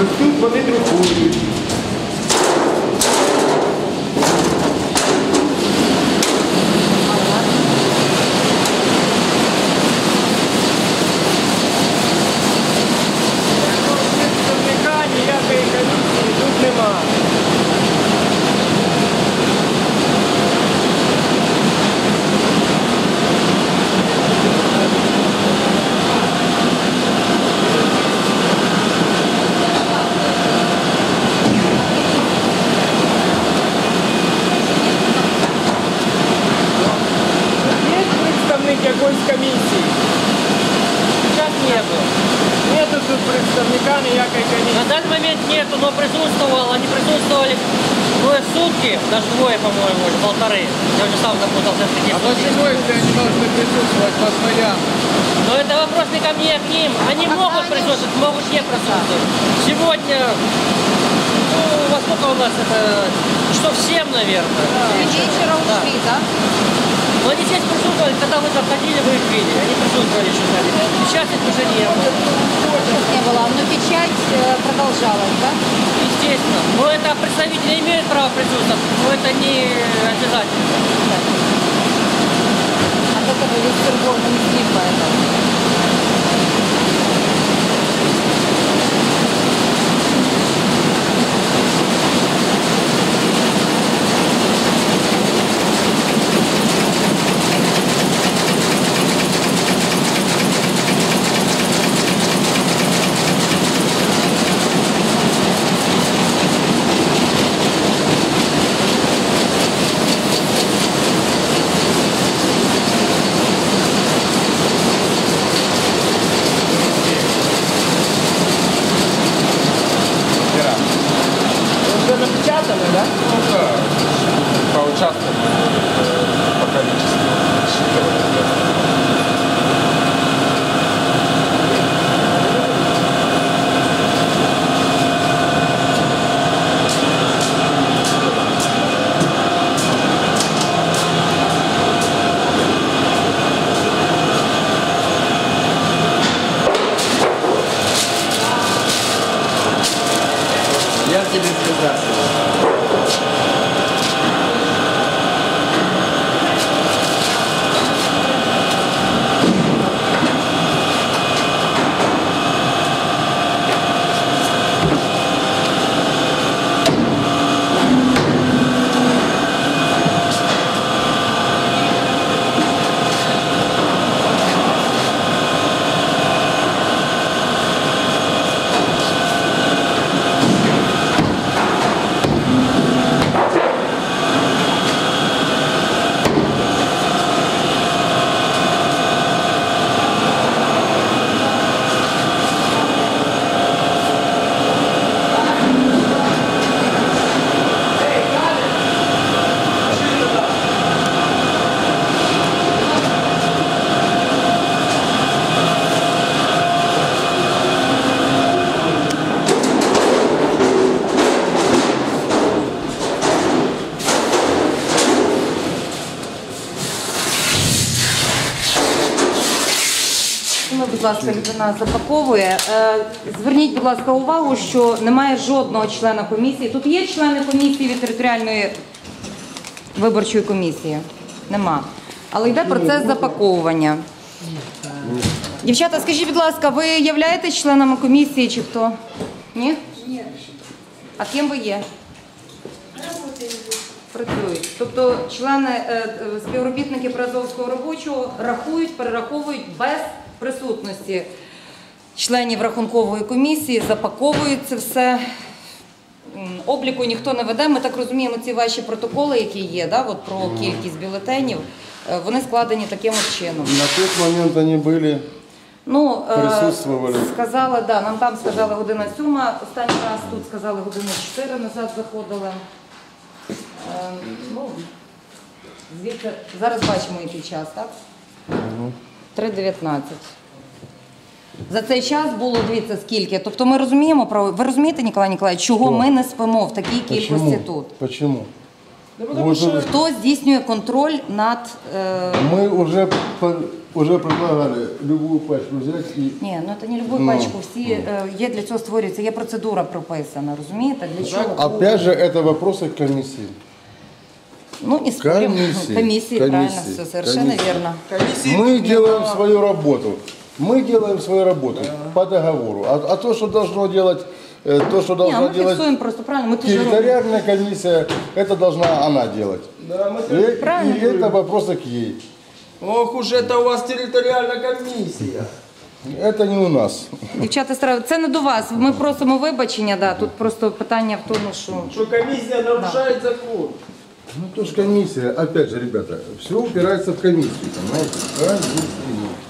Ось тут вони друкують. тараканы якой конечно. На данный момент нету, но присутствовал, они присутствовали двое сутки, даже двое, по-моему, или полторы. Я уже сам запутался в таких А сутки. почему если они должны присутствовать постоянно? Но это вопрос не ко мне, а к ним. Они а могут они... присутствовать, могут не присутствовать. Сегодня, ну, во сколько у нас это, что всем, наверное. Да. Вечером да. ушли, присутствовали, когда вы заходили, вы их видели. Они присутствовали еще сами. Сейчас их уже не было. Не было, но печать э, продолжалась, да? Естественно. Но это представители имеют право присутствовать, но это не обязательно. От этого весь Пергон не поэтому. Уже напечатаны, да? Ну да, по участкам, по количеству. Я тебе сказал. Будь ласка, людина запаковує. Е, Зверніть, будь ласка, увагу, що немає жодного члена комісії. Тут є члени комісії від територіальної виборчої комісії? Нема. Але йде процес запаковування. Дівчата, скажіть, будь ласка, ви являєтесь членами комісії чи хто? Ні? Ні. А ким ви є? Працюють. Тобто члени, е, е, співробітники Приазовського робочого рахують, перераховують без присутності членів рахункової комісії, запаковують це все. Обліку ніхто не веде. Ми так розуміємо, ці ваші протоколи, які є, да, от про кількість бюлетенів, е, вони складені таким чином. На тот момент они были Ну, е, Присутствували. сказали, да, нам там сказали година сьома, останній раз тут сказали година чотири назад заходили. Е, ну, звідти, зараз бачимо, який час, так? 3.19. За цей час було, дивіться, скільки. Тобто ми розуміємо, про- ви розумієте, Ніколай Ніколаївич, чого Що? ми не спимо в такій кількості Почему? тут? Почему? потому Вот Хто здійснює контроль над... Е... Мы уже, по- уже предлагали любую пачку взять и Ні, ну це не любу Ну, пачку. Всі е, є для цього створюється, є процедура прописана, розумієте? Для чого? опять же это вопросы к комиссии. Ну, не спорим. Комиссии. Комиссии, правильно, Комиссии. все совершенно Комиссии. верно. комиссии Мы не делаем было. свою работу. Мы делаем свою работу по договору. А, а то, что должно делать, э, то, что Ні, должна ми делать фіксуємо просто правильно, ми тут же робимо. территориальная комиссия, это должна она делать. Да, мы И, тоже- Правильно. и это вопросы к ей. Ох уж это у вас территориальная комиссия. Это не у нас. Дівчата, стара- це не до вас. Ми просимо вибачення, да. Тут просто питання в тому, що Что комиссия нарушает закон. Ну, то же комиссия. Опять же, ребята, все упирается в комиссию, понимаете? Комиссию.